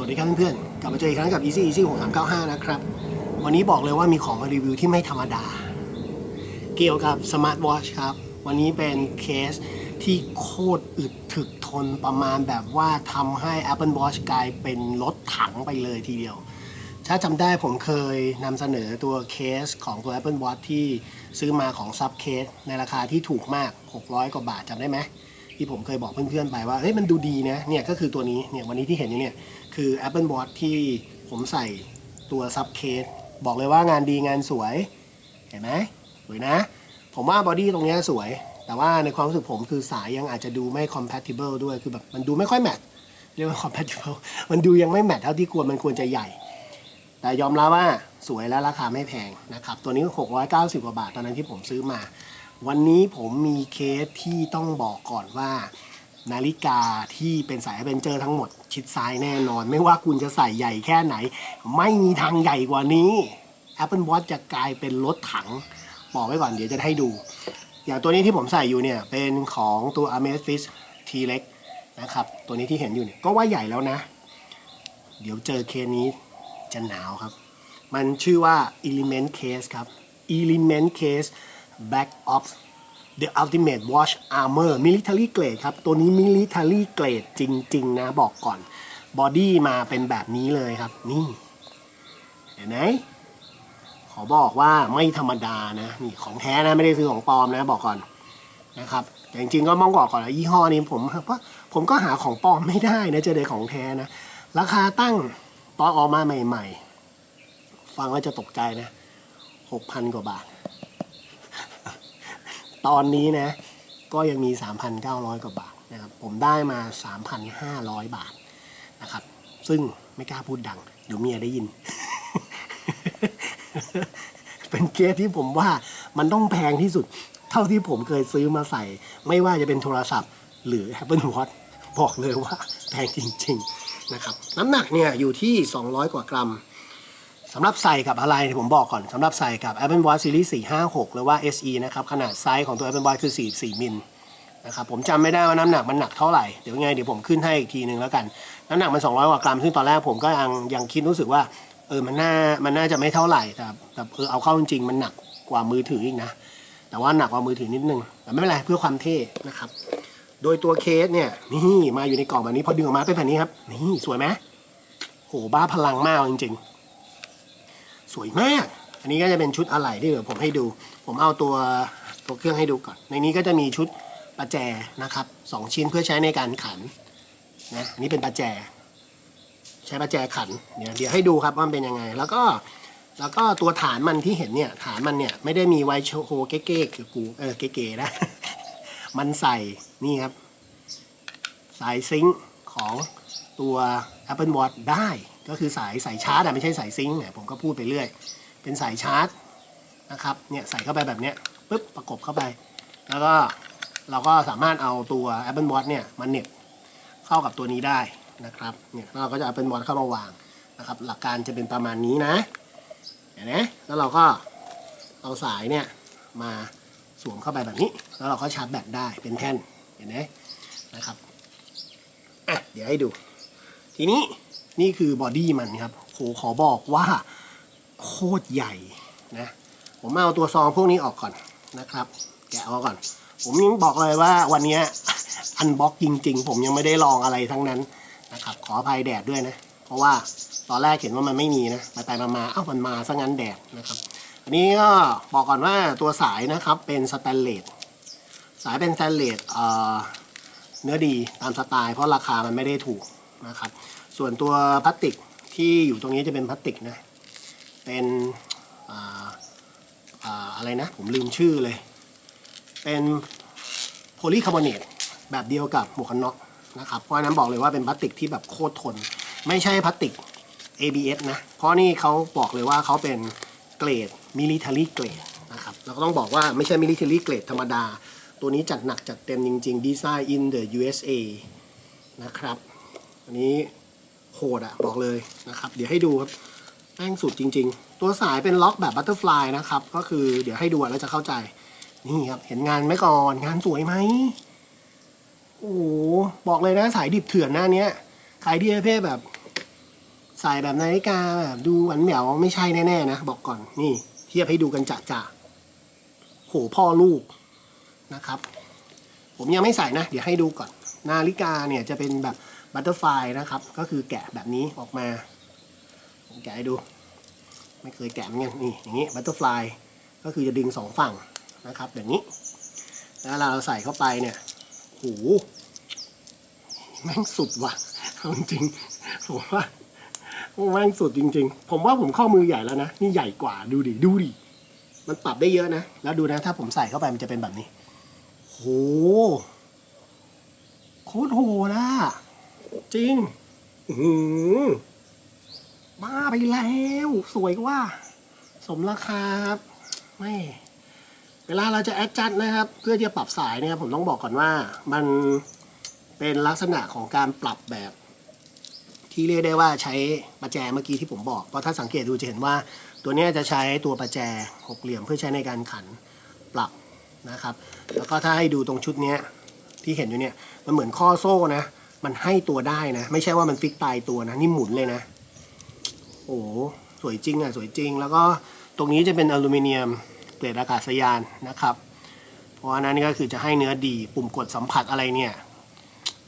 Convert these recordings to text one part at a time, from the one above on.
วัสดีครับเพื่อนๆ กลับมาเจออีกครั้งกับ Easy Easy 6395 นะครับ วันนี้บอกเลยว่ามีของมารีวิวที่ไม่ธรรมดา เกี่ยวกับ Smart Watch ครับ วันนี้เป็นเคสที่โคตรอึดถึกทนประมาณแบบว่าทำให้ Apple Watch กลายเป็นรถถังไปเลยทีเดียว ถ้าจำได้ผมเคยนำเสนอตัวเคสของตัว Apple Watch ที่ซื้อมาของซับเคสในราคาที่ถูกมาก 600 กว่าบาทจำได้ไหมที่ผมเคยบอกเพื่อนๆไปว่า เฮ้ยมันดูดีนะ เนี่ยก็คือตัวนี้ เนี่ยวันนี้ที่เห็นอยู่เนี่ย คือ Apple Watch ที่ผมใส่ตัวซับเคสบอกเลยว่างานดีงานสวย เห็นไหมสวยนะ ผมว่าบอดี้ตรงนี้สวย แต่ว่าในความรู้สึกผมคือสายยังอาจจะดูไม่ compatible ด้วยคือแบบมันดูไม่ค่อยแมทเรียกว่า compatible มันดูยังไม่แมทเท่าที่ควรมันควรจะใหญ่ แต่ยอมรับว่าสวยและราคาไม่แพงนะครับ ตัวนี้ 690 กว่าบาท ตอนนั้นที่ผมซื้อมา วันนี้ผมมีเคสที่ต้องบอกก่อนว่า นาฬิกาที่เป็นสายเป็นเจอร์ทั้งหมด ชิดซ้ายแน่นอน ไม่ว่าคุณจะใส่ใหญ่แค่ไหน ไม่มีทางใหญ่กว่านี้ Apple Watch จะกลายเป็นรถถัง บอกไว้ก่อนเดี๋ยวจะให้ดู อย่างตัวนี้ที่ผมใส่อยู่เนี่ย เป็นของตัว Amazfit T เล็กนะครับ ตัวนี้ที่เห็นอยู่เนี่ย ก็ว่าใหญ่แล้วนะ เดี๋ยวเจอเคสนี้จะหนาวครับ มันชื่อว่า Element Case ครับ Element Case Back of The Ultimate Watch Armor Military Grade ครับ ตัวนี้ Military Grade จริง ๆ นะบอกก่อน บอดี้มาเป็นแบบนี้เลยครับ นี่ เห็นไหมขอบอกว่าไม่ธรรมดานะ นี่ของแท้นะไม่ได้ซื้อของปลอมนะบอกก่อนนะครับ แต่จริงๆก็มองบอกก่อนยี่ห้อนี้ผมว่าผมก็หาของปลอมไม่ได้นะเจอแต่ของแท้นะ ราคาตั้งตอนออกมาใหม่ ๆ ฟังแล้วจะตกใจนะหกพันกว่าบาท ตอนนี้นะ ก็ยังมี 3,900 กว่าบาทนะครับ ผมได้มา 3,500 บาทนะครับ ซึ่งไม่กล้าพูดดัง เดี๋ยวเมียได้ยิน เป็นเคสที่ผมว่ามันต้องแพงที่สุด เท่าที่ผมเคยซื้อมาใส่ ไม่ว่าจะเป็นโทรศัพท์ หรือ Apple Watch บอกเลยว่าแพงจริง ๆ นะครับ น้ำหนักเนี่ยอยู่ที่ 200 กว่ากรัม สำหรับใส่กับอะไรผมบอกก่อนสำหรับใส่กับ Apple Watch Series 456 หรือว่า SE นะครับ ขนาดไซส์ของตัว Apple Watch คือ 44 มิลนะครับผมจำไม่ได้ว่าน้ำหนักมันหนักเท่าไหร่ เดี๋ยวไงเดี๋ยวผมขึ้นให้อีกทีนึงแล้วกัน น้ำหนักมัน 200 กว่ากรัม ซึ่งตอนแรกผมก็ยังยังคิดรู้สึกว่าเออมันน่ามันน่าจะไม่เท่าไหร่แต่แต่เออเอาเข้าจริงๆมันหนักกว่ามือถืออีกนะ แต่ว่าหนักกว่ามือถือนิดนึงแต่ไม่เป็นไรเพื่อความเท่นะครับ โดยตัวเคสเนี่ยนี่มาอยู่ในกล่องแบบนี้พอดึงออกมาเป็นแบบนี้ครับนี่สวยไหมโหบ้าพลังมากจริงๆ สวยมาก อันนี้ก็จะเป็นชุดอะไหล่ที่เดี๋ยวผมให้ดู ผมเอาตัวตัวเครื่องให้ดูก่อน ในนี้ก็จะมีชุดประแจนะครับสองชิ้นเพื่อใช้ในการขันนะอันนี้เป็นประแจ ใช้ประแจขันเนี่ยเดี๋ยวให้ดูครับว่ามันเป็นยังไง แล้วก็แล้วก็ตัวฐานมันที่เห็นเนี่ยฐานมันเนี่ยไม่ได้มีไวโชว์เก๊ๆคือกูเออเก๋ๆนะ มันใส่นี่ครับ สายซิงค์ของ ตัว Apple Watch ได้ ก็คือสายสายชาร์จอะไม่ใช่สายซิงค์เนี่ยผมก็พูดไปเรื่อย เป็นสายชาร์จนะครับเนี่ยใส่เข้าไปแบบเนี้ยปุ๊บประกบเข้าไป แล้วก็เราก็สามารถเอาตัว Apple Watch เนี่ยมาเน็บเข้ากับตัวนี้ได้นะครับเนี่ยแล้วเราก็จะ Apple Watch เข้ามาวางนะครับหลักการจะเป็นประมาณนี้นะเห็นไหมแล้วเราก็เอาสายเนี่ยมาสวมเข้าไปแบบนี้ แล้วเราก็ชาร์จแบตได้เป็นแท่นเห็นไหมนะครับอะเดี๋ยวให้ดู ทีนี้นี่คือบอดี้มันครับโหขอบอกว่าโคตรใหญ่นะ ผมเอาตัวซองพวกนี้ออกก่อนนะครับ แกะออกก่อน ผมยังบอกเลยว่าวันนี้อันบ็อกจริง ๆ ผมยังไม่ได้ลองอะไรทั้งนั้นนะครับ ขออภัยแดดด้วยนะ เพราะว่าตอนแรกเห็นว่ามันไม่มีนะมาแต่มามาเอ้ามันมาซะงั้นแดดนะครับ อันนี้ก็บอกก่อนว่าตัวสายนะครับเป็นสแตนเลสสายเป็นสแตนเลสเนื้อดีตามสไตล์เพราะราคามันไม่ได้ถูก นะครับ ส่วนตัวพลาสติกที่อยู่ตรงนี้จะเป็นพลาสติกนะ เป็นอ่าอ่าอะไรนะ ผมลืมชื่อเลย เป็นโพลีคาร์บอเนตแบบเดียวกับหมวกกันน็อกนะครับ เพราะนั้นบอกเลยว่าเป็นพลาสติกที่แบบโคตรทน ไม่ใช่พลาสติก ABS นะ เพราะนี่เขาบอกเลยว่าเขาเป็นเกรด military grade นะครับ เราก็ต้องบอกว่าไม่ใช่ military grade ธรรมดา ตัวนี้จัดหนักจัดเต็มจริง ๆ Design in the USA นะครับ อันนี้โหดอะบอกเลยนะครับ เดี๋ยวให้ดูครับแม่งสุดจริง ๆ ตัวสายเป็นล็อกแบบบัตเตอร์ฟลายนะครับ ก็คือเดี๋ยวให้ดูแล้วจะเข้าใจ นี่ครับ เห็นงานไหมก่อนงานสวยไหมโอ้โหบอกเลยนะสายดิบเถื่อนหน้าเนี้ยใครที่ประเภทแบบใส่แบบนาฬิกาแบบดูหวานแหววไม่ใช่แน่ๆนะ บอกก่อนนี่เทียบให้ดูกันจะๆโหพ่อลูกนะครับ ผมยังไม่ใส่นะ เดี๋ยวให้ดูก่อน นาฬิกาเนี่ยจะเป็นแบบ บัตเตอร์ไฟนะครับ ก็คือแกะแบบนี้ออกมาผมแกะให้ดู ไม่เคยแกะเหมือนกันนี่อย่างนี้บัตเตอร์ฟลายก็คือจะดึงสองฝั่งนะครับแบบนี้ แล้วเราใส่เข้าไปเนี่ยโหแม่งสุดว่ะเอาจริงผมว่าโอ้แม่งสุดจริง ๆ ผมว่าผมข้อมือใหญ่แล้วนะ นี่ใหญ่กว่าดูดิดูดิมันปรับได้เยอะนะ แล้วดูนะ ถ้าผมใส่เข้าไปมันจะเป็นแบบนี้โหโคตรโหนะ จริงอือหือบ้าไปแล้ว สวยกว่า สมราคาครับ ไม่ เวลาเราจะแอดจัดนะครับ เพื่อที่จะปรับสายเนี่ย ผมต้องบอกก่อนว่ามันเป็นลักษณะของการปรับแบบ ที่เรียกได้ว่าใช้ประแจเมื่อกี้ที่ผมบอก เพราะถ้าสังเกตดูจะเห็นว่า ตัวเนี้ยจะใช้ตัวประแจหกเหลี่ยมเพื่อใช้ในการขันปรับนะครับ แล้วก็ถ้าให้ดูตรงชุดเนี้ยที่เห็นอยู่เนี่ยมันเหมือนข้อโซ่นะ มันให้ตัวได้นะ ไม่ใช่ว่ามันฟิกตายตัวนะ นี่หมุนเลยนะ โอ้สวยจริงอะ สวยจริง แล้วก็ตรงนี้จะเป็นอลูมิเนียมเกรดอากาศยานนะครับ เพราะนนั้นก็คือจะให้เนื้อดีปุ่มกดสัมผัสอะไรเนี่ย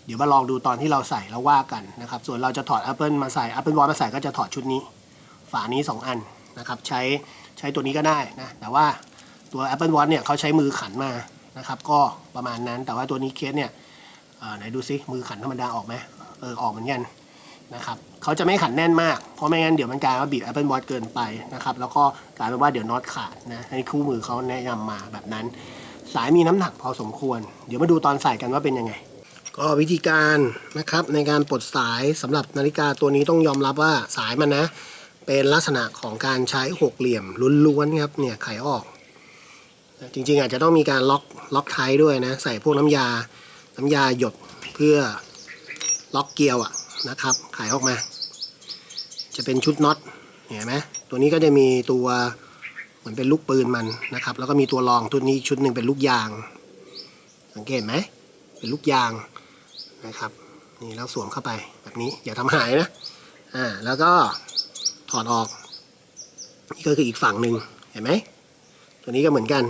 เดี๋ยวมาลองดูตอนที่เราใส่แล้วว่ากันนะครับ ส่วนเราจะถอด Apple มาใส่ Apple Watch มาใส่ก็จะถอดชุดนี้ ฝานี้ 2 อันนะครับ ใช้ใช้ตัวนี้ก็ได้นะ แต่ว่าตัว Apple Watch เนี่ยเขาใช้มือขันมานะครับ ก็ประมาณนั้นแต่ว่าตัวนี้เคสเนี่ยเไหนดูซิมือขันธรรมดาออกไหมเออออกเหมือนกันนะครับเขาจะไม่ขันแน่นมาก เพราะไม่งั้นเดี๋ยวมันกลายว่าบีบ Apple Watch เกินไปนะครับแล้วก็กลายเป็นว่าเดี๋ยวน็อตขาดนะให้คู่มือเขาแนะนำมาแบบนั้น สายมีน้ำหนักพอสมควร เดี๋ยวมาดูตอนใส่กันว่าเป็นยังไง ก็วิธีการนะครับในการปลดสายสำหรับนาฬิกาตัวนี้ต้องยอมรับว่าสายมันนะ เป็นลักษณะของการใช้หกเหลี่ยมล้วนๆครับเนี่ยไขออก จริงๆอาจจะต้องมีการล็อกล็อกไทยด้วยนะ ใส่พวกน้ำยา น้ำยาหยดเพื่อล็อกเกียวอะนะครับไขออกมา จะเป็นชุดน็อตเห็นไหมตัวนี้ก็จะมีตัวเหมือนเป็นลูกปืนมันนะครับ แล้วก็มีตัวรองตัวนี้ชุดหนึ่งเป็นลูกยาง สังเกตไหมเป็นลูกยางนะครับนี่แล้วสวมเข้าไปแบบนี้อย่าทำหายนะอ่าแล้วก็ถอดออกนี่ก็คืออีกฝั่งหนึ่งเห็นไหมตัวนี้ก็เหมือนกัน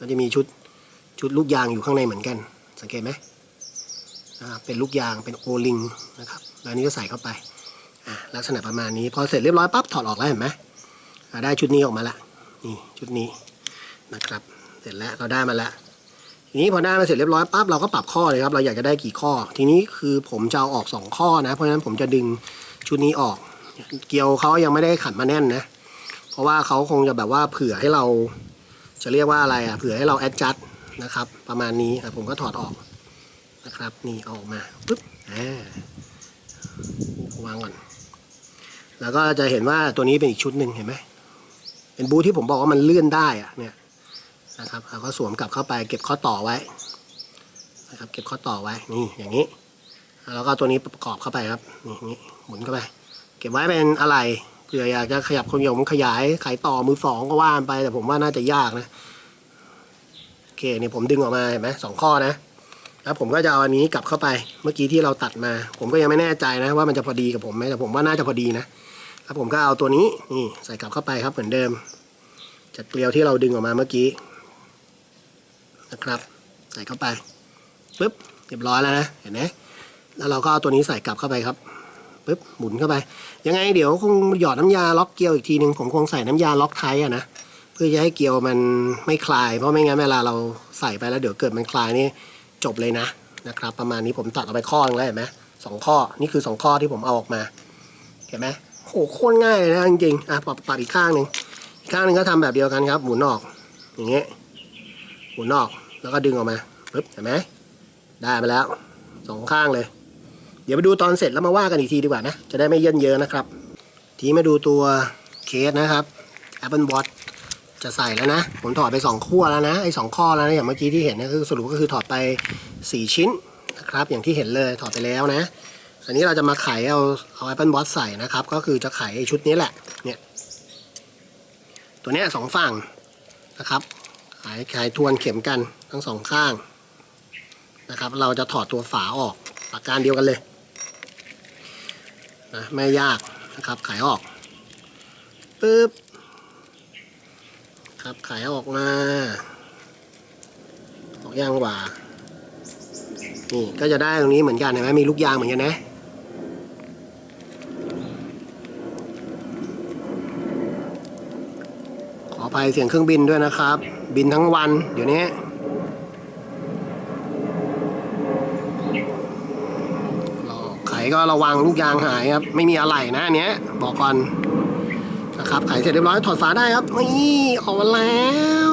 ก็จะมีชุดชุดลูกยางอยู่ข้างในเหมือนกัน สังเกตไหม เป็นลูกยางเป็นโอลิงนะครับแล้วนี้ก็ใส่เข้าไปลักษณะประมาณนี้พอเสร็จเรียบร้อยปั๊บถอดออกแล้วเห็นไหมได้ชุดนี้ออกมาละนี่ชุดนี้นะครับ เสร็จแล้วเราได้มาแล้วทีนี้พอได้มาเสร็จเรียบร้อยปั๊บเราก็ปรับข้อเลยครับเราอยากจะได้กี่ข้อ ทีนี้คือผมจะเอาออกสองข้อนะ เพราะฉะนั้นผมจะดึงชุดนี้ออก เกลียวเขายังไม่ได้ขันมาแน่นนะ เพราะว่าเขาคงจะแบบว่าเผื่อให้เราจะเรียกว่าอะไรอะเผื่อให้เราแอดจัดนะครับ ประมาณนี้ผมก็ถอดออก นะครับ นี่เอาออกมาปุ๊บอ่าวางก่อน แล้วก็จะเห็นว่าตัวนี้เป็นอีกชุดหนึ่งเห็นไหมเป็นบูทที่ผมบอกว่ามันเลื่อนได้อะเนี่ยนะครับเราก็สวมกลับเข้าไปเก็บข้อต่อไว้นะครับเก็บข้อต่อไว้นี่อย่างนี้ แล้วก็ตัวนี้ประกอบเข้าไปครับนี่นี้หมุนเข้าไป เก็บไว้เป็นอะไรเผื่ออยากจะขยับขยมขยายขายต่อมือสองก็ว่านไปแต่ผมว่าน่าจะยากนะโอเคนี่ผมดึงออกมาเห็นไหมสองข้อนะ แล้วผมก็จะเอาอันนี้กลับเข้าไปเมื่อกี้ที่เราตัดมา ผมก็ยังไม่แน่ใจนะว่ามันจะพอดีกับผมไหมแต่ผมว่าน่าจะพอดีนะ แล้วผมก็เอาตัวนี้นี่ใส่กลับเข้าไปครับเหมือนเดิม จากเกลียวที่เราดึงออกมาเมื่อกี้นะครับ ใส่เข้าไปปึ๊บเรียบร้อยแล้วนะเห็นไหมแล้วเราก็เอาตัวนี้ใส่กลับเข้าไปครับปึ๊บหมุนเข้าไป ยังไงเดี๋ยวคงหยอดน้ำยาล็อกเกลียวอีกทีหนึ่งผมคงใส่น้ำยาล็อกไทยอะนะเพื่อจะให้เกลียวมันไม่คลาย เพราะไม่งั้นเวลาเราใส่ไปแล้วเดี๋ยวเกิดมันคลายนี่ จบเลยนะนะครับ ประมาณนี้ผมตัดออกไปข้อนึงแล้วเห็นไหมสองข้อนี่คือสองข้อที่ผมเอาออกมาเห็นไหมโหโคตรง่ายเลยนะจริงๆอะปรับปรับอีกข้างหนึ่งอีกข้างหนึ่งก็ทำแบบเดียวกันครับ หมุนออก อย่างเงี้ยหมุนออกแล้วก็ดึงออกมาปึ๊บเห็นไหมได้มาแล้วสองข้างเลย เดี๋ยวไปดูตอนเสร็จแล้วมาว่ากันอีกทีดีกว่านะ จะได้ไม่เยินเยอะนะครับ ทีมาดูตัวเคสนะครับ Apple Watch จะใส่แล้วนะ ผมถอดไปสองขั้วแล้วนะไอ้สองข้อแล้วนะอย่างเมื่อกี้ที่เห็นนะคือสรุปก็คือถอดไปสี่ชิ้นนะครับ อย่างที่เห็นเลยถอดไปแล้วนะ อันนี้เราจะมาไขเอาเอา Apple Watch ใส่นะครับ ก็คือจะไขไอ้ชุดนี้แหละเนี่ยตัวนี้สองฝั่งนะครับไขายขทวนเข็มกันทั้งสองข้างนะครับ เราจะถอดตัวฝาออกหลักการเดียวกันเลยนะไม่ยากนะครับไขออกปึ๊บ ครับ ขายออกมา ออกยางหว่านี่ก็จะได้ตรงนี้เหมือนกันเห็นไหมมีลูกยางเหมือนกันนะขออภัยเสียงเครื่องบินด้วยนะครับ บินทั้งวัน เดี๋ยวนี้ไขก็ระวังลูกยางหายครับ ไม่มีอะไรนะอันเนี้ย บอกก่อน นะครับไขเสร็จเรียบร้อยถอดฝาได้ครับนี่ออกมาแล้ว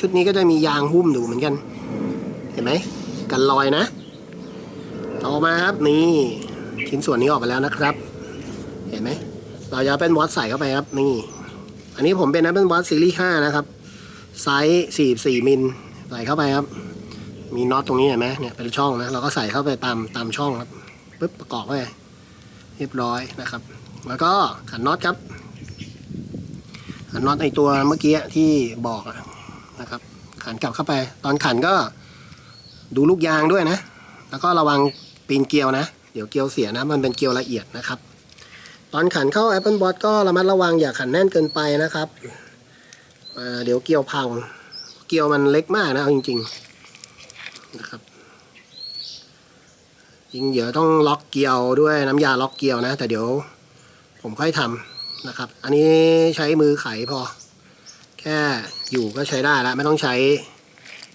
ชุดนี้ก็จะมียางหุ้มอยู่เหมือนกัน เห็นไหมกันรอยนะออกมาครับนี่ชิ้นส่วนนี้ออกไปแล้วนะครับ เห็นไหมเราจะเป็นวอตใส่เข้าไปครับนี่อันนี้ผมเป็น Apple Watch Series 5นะครับไซส์44มิลใส่เข้าไปครับ มีน็อตตรงนี้เห็นไหมเนี่ยเป็นช่องนะเราก็ใส่เข้าไปตามตามช่องครับปึ๊บประกอบไว้เรียบร้อยนะครับ แล้วก็ขันน็อตครับ น็อตไอตัวเมื่อกี้ที่บอกนะครับ ขันกลับเข้าไป ตอนขันก็ดูลูกยางด้วยนะ แล้วก็ระวังปีนเกลียวนะ เดี๋ยวเกลียวเสียนะ มันเป็นเกลียวละเอียดนะครับ ตอนขันเข้า Apple Watch ก็ระมัดระวังอย่าขันแน่นเกินไปนะครับเดี๋ยวเกลียวพัง เกลียวมันเล็กมากนะเอาจริงๆนะครับจริงเดี๋ยวต้องล็อกเกลียวด้วยน้ำยาล็อกเกลียวนะ แต่เดี๋ยวผมค่อยทำ นะครับ อันนี้ใช้มือไขพอ แค่อยู่ก็ใช้ได้แล้วไม่ต้องใช้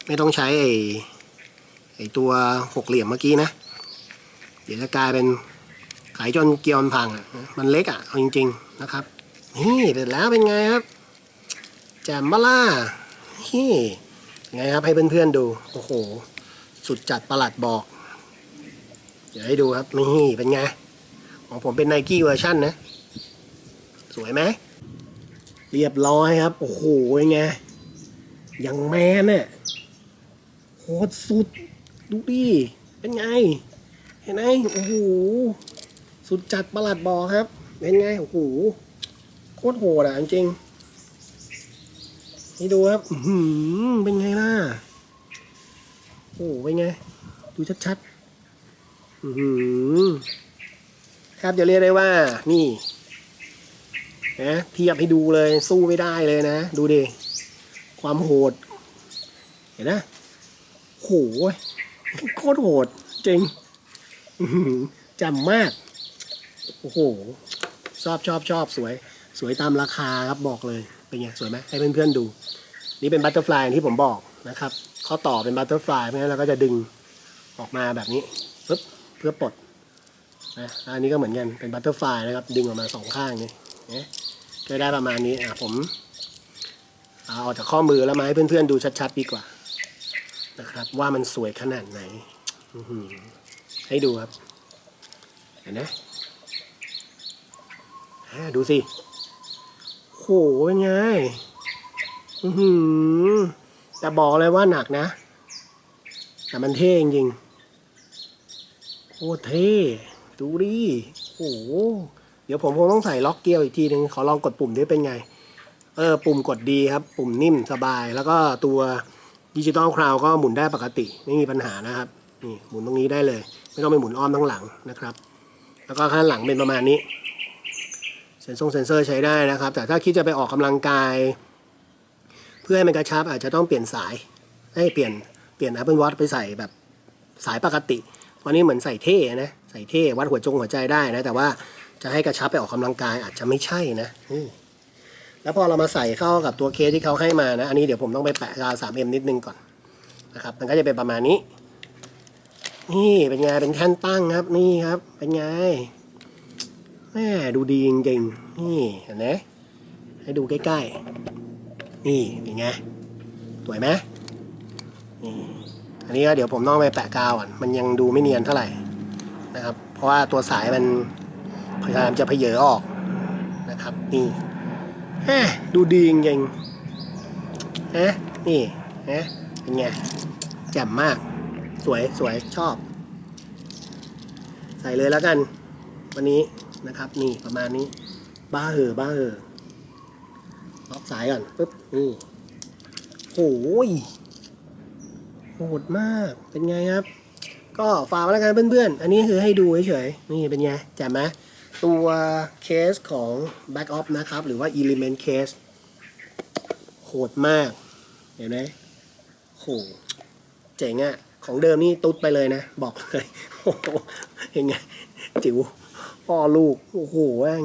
ไม่ต้องใช้ไอ้ไอ้ตัวหกเหลี่ยมเมื่อกี้นะ เดี๋ยวจะกลายเป็นขายจนเกียวมันพังอะมันเล็กอะเอาจริง ๆนะครับนี่เสร็จแล้วเป็นไงครับแจ่มมาล่านี่ไงครับให้เพื่อนๆดูโอ้โห สุดจัดประหลัดบอก เดี๋ยวให้ดูครับนี่เป็นไงของผมเป็นไนกี้เวอร์ชันนะ สวยไหมเรียบร้อยครับ โอ้โหเป็นไงยังแมนเนี่ยโคตรสุดดูดิเป็นไง เห็นไหมโอ้โหสุดจัดประหลัดบอครับ เป็นไงโอ้โหโคตรโหดอะจริงนี่ดูครับอื้อหือเป็นไงล่ะโอ้โหเป็นไง ดูชัดๆอือหือแทบจะเรียกได้ว่านี่ นะเทียบให้ดูเลยสู้ไม่ได้เลยนะ ดูดิ ความโหด เห็นนะโหโคตรโหดจริงอื้อหือจำมาก โอ้โห ชอบชอบชอบสวย สวยตามราคาครับบอกเลย เป็นไง สวยไหมให้เพื่อนๆดู นี่เป็นบัตเตอร์ฟลายที่ผมบอกนะครับ ข้อต่อเป็นบัตเตอร์ฟลายเพราะฉะนั้นเราก็จะดึงออกมาแบบนี้ปึ๊บเพื่อปลดนะอันนี้ก็เหมือนกันเป็นบัตเตอร์ฟลายนะครับ ดึงออกมาสองข้างนี่นะ ก็ได้ประมาณนี้อะผมเอาออกจากข้อมือแล้วมาให้เพื่อนๆดูชัดๆดีกว่า นะครับ ว่ามันสวยขนาดไหนให้ดูครับ เห็นไหมดูสิโหเป็นไงอืแต่บอกเลยว่าหนักนะ แต่มันเท่จริงๆโคตรเท่ดูดิโห เดี๋ยวผมคงต้องใส่ล็อกเกียวอีกทีหนึ่งขอลองกดปุ่มด้เป็นไง เออ ปุ่มกดดีครับ ปุ่มนิ่มสบาย แล้วก็ตัวดิจิตอลคราวก็หมุนได้ปกติ ไม่มีปัญหานะครับ นี่หมุนตรงนี้ได้เลย ไม่ต้องไปหมุนอ้อมทั้งหลังนะครับ แล้วก็ข้างหลังเป็นประมาณนี้ เซนซงเซนเซอร์ใช้ได้นะครับ แต่ถ้าคิดจะไปออกกำลังกาย เพื่อให้มันกระชับอาจจะต้องเปลี่ยนสาย ให้เปลี่ยนเปลี่ยน Apple Watch ไปใส่แบบสายปกติ เพราะนี้เหมือนใส่เท่นะ ใส่เท่วัดหัวจงหัวใจได้นะ แต่ว่า จะให้กระชับไปออกกำลังกายอาจจะไม่ใช่นะแล้วพอเรามาใส่เข้ากับตัวเคสที่เขาให้มานะ อันนี้เดี๋ยวผมต้องไปแปะกาว 3M นิดนึงก่อนนะครับ มันก็จะเป็นประมาณนี้ นี่เป็นไงเป็นแท่นตั้งครับ นี่ครับ เป็นไงแม่ดูดีจริงๆนี่เห็นไหมให้ดูใกล้ๆ นี่เป็นไงสวยไหมนี่อันนี้ก็เดี๋ยวผมต้องไปแปะกาวก่อน มันยังดูไม่เนียนเท่าไหร่นะครับ เพราะว่าตัวสายมัน พยายามจะเพเยอออกนะครับ นี่แฮะดูดีจริงๆฮะนี่ฮะเป็นไงแจ่มมาก สวยสวยชอบ ใส่เลยแล้วกัน วันนี้นะครับ นี่ประมาณนี้ บ้าเหอบ้าเหอล็อกสายก่อนปึ๊บนี่โหยโหดมากเป็นไงครับ ก็ฝากไว้แล้วกันเพื่อนๆ อันนี้คือให้ดูเฉยๆนี่เป็นไงแจ่มไหม ตัวเคสของ Back Off นะครับ หรือว่า Element Case โหดมาก เห็นไหมโหเจ๋งอะของเดิมนี่ตุ๊ดไปเลยนะ บอกเลยโอ้โหเห็นไง จิ๋วพ่อลูก โอ้โหแม่ง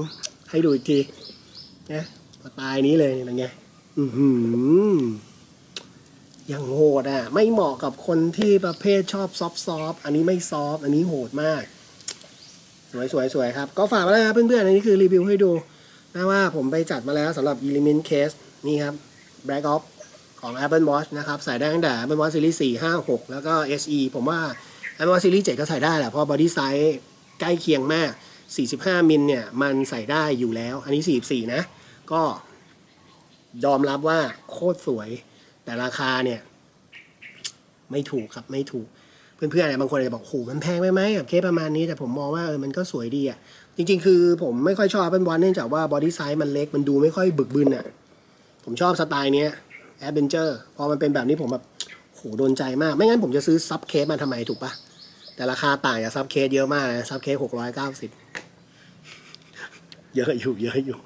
ให้ดูอีกทีนะตล์นี้เลยเป็นไง อือหือยังโหดอะ ไม่เหมาะกับคนที่ประเภทชอบซอฟซอฟอันนี้ไม่ซอฟอันนี้โหดมาก สวยสวยสวยครับ ก็ฝากไว้แล้วครับเพื่อนๆอันนี้คือรีวิวให้ดูนะว่าผมไปจัดมาแล้วสำหรับ Element Case นี่ครับ Black Ops ของ Apple Watch นะครับ ใส่ได้ตั้งแต่ Apple Watch Series 4 5 6 แล้วก็ SE ผมว่า Apple Watch Series 7 ก็ใส่ได้แหละ เพราะ body size ใกล้เคียงมาก 45 มิลเนี่ย มันใส่ได้อยู่แล้ว อันนี้ 44 นะ ก็ยอมรับว่าโคตรสวย แต่ราคาเนี่ย ไม่ถูกครับไม่ถูก เพื่อนๆเนี่ยบางคนอาจจะบอกโหมันแพงไปไหมกับเคสประมาณนี้แต่ผมมองว่าเออมันก็สวยดีอะจริง ๆ คือผมไม่ค่อยชอบเป็นวันเนื่องจากว่าบอดี้ไซส์มันเล็กมันดูไม่ค่อยบึกบึนอะผมชอบสไตล์เนี้ยแอดเวนเจอร์พอมันเป็นแบบนี้ผมแบบโหโดนใจมาก ไม่งั้นผมจะซื้อซับเคสมาทำไมถูกปะแต่ราคาต่างจากซับเคสเยอะมากนะซับเคสหกร้อยเก้าสิบเยอะอยู่เยอะอยู่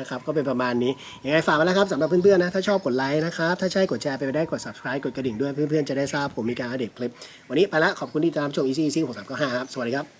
นะครับก็เป็นประมาณนี้ยังไงฝากไว้แล้วครับสำหรับเพื่อนๆนะถ้าชอบกดไลค์นะครับถ้าใช่กดแชร์ไปได้กด subscribe กดกระดิ่งด้วยเพื่อนๆจะได้ทราบผมมีการอัปเดตคลิปวันนี้ไปละขอบคุณที่ติดตามชม easy easy หกสามเก้าห้าครับสวัสดีครับ